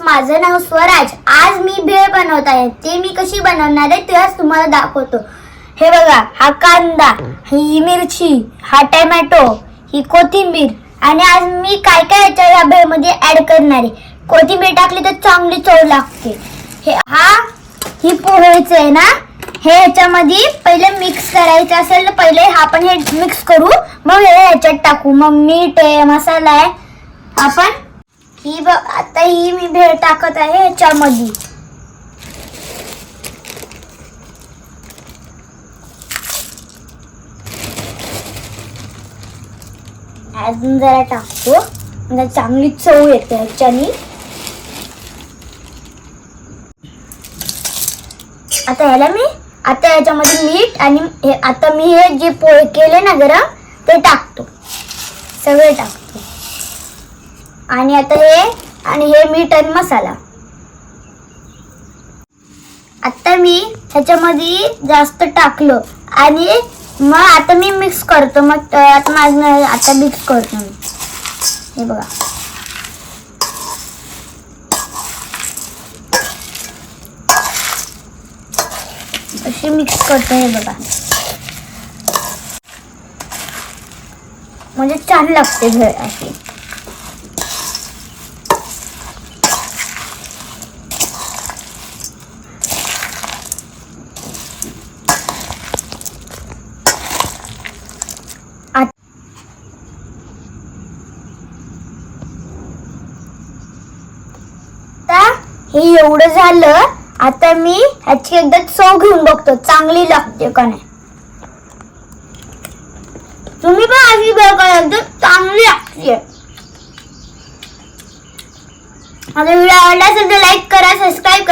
माझं नाव स्वराज. आज मी भेळ बनवत आहे. ते मी कशी बनवणार आहे तेच तुम्हाला दाखवतो. हे बघा हा कांदा ही मिरची हा टमॅटो ही कोथिंबीर आणि आज मी काय काय याच्या या भेळमध्ये ऍड करणार आहे. कोथिंबीर टाकली तर चांगली चव लागते. हे हा ही पोहेच आहे ना? हे ह्याच्यामध्ये पहिले मिक्स करायचं असेल तर पहिले आपण हे मिक्स करू. मग हे ह्याच्यात टाकू. मग मीठ आहे मसाला आहे. आपण ही बघ आता ही मी भेळ टाकत आहे याच्यामध्ये अजून जरा टाकतो. म्हणजे चांगली चव येते ह्याच्यानी. आता ह्याला मी आता याच्यामध्ये मीठ आणि आता मी हे जे पोहे केले ना गरम ते टाकतो. सगळे टाकतो. आणि आता हे आणि हे मीठ आणि मसाला. आता मी ह्याच्यामध्ये जास्त टाकलं आणि मग आता मी मिक्स करतो. मग आता माझं आता मिक्स करतो मी. हे बघा. अशी मिक्स करतो हे बघा. म्हणजे छान लागते घर अशी आत- आता हे एवढं झालं आता मी ह्याची एकदा चव घेऊन बघतो चांगली लागते का नाही. तुम्ही पण अशी बघा एकदम चांगली लागते. माझा व्हिडिओ आवडला असेल तर लाईक करा सबस्क्राईब